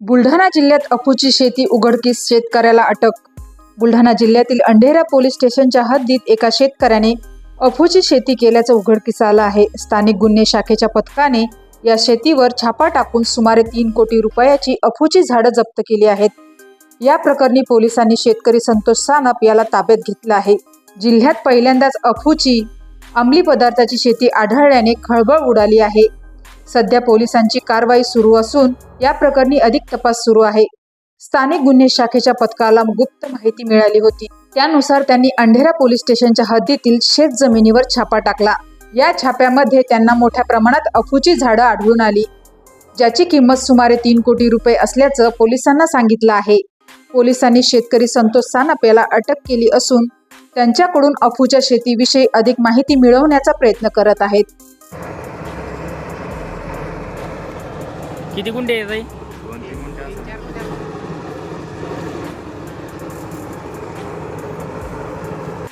बुलढाणा जिल्ह्यात अफूची शेती उघडकीस शेतकऱ्याला अटक. बुलढाणा जिल्ह्यातील अंढेरा पोलीस स्टेशनच्या हद्दीत एका शेतकऱ्याने अफूची शेती केल्याचं उघडकीस आलं आहे. स्थानिक गुन्हे शाखेच्या पथकाने या शेतीवर छापा टाकून सुमारे तीन कोटी रुपयाची अफूची झाडं जप्त केली आहेत. या प्रकरणी पोलिसांनी शेतकरी संतोष सानप याला ताब्यात घेतलं आहे. जिल्ह्यात पहिल्यांदाच अफूची अंमली पदार्थाची शेती आढळल्याने खळबळ उडाली आहे. सध्या पोलिसांची कारवाई सुरू असून या प्रकरणी अधिक तपास सुरू आहे. स्थानिक गुन्हे शाखेच्या पथकाला गुप्त माहिती मिळाली होती. त्यानुसार त्यांनी अंढेरा पोलीस स्टेशनच्या हद्दीतील शेत जमिनीवर छापा टाकला. या छाप्यामध्ये त्यांना मोठ्या प्रमाणात अफूची झाडं आढळून आली ज्याची किंमत सुमारे तीन कोटी रुपये असल्याचं पोलिसांना सांगितलं आहे. पोलिसांनी शेतकरी संतोष सानप याला अटक केली असून त्यांच्याकडून अफूच्या शेतीविषयी अधिक माहिती मिळवण्याचा प्रयत्न करत आहेत. किती गुंठे आहे ताई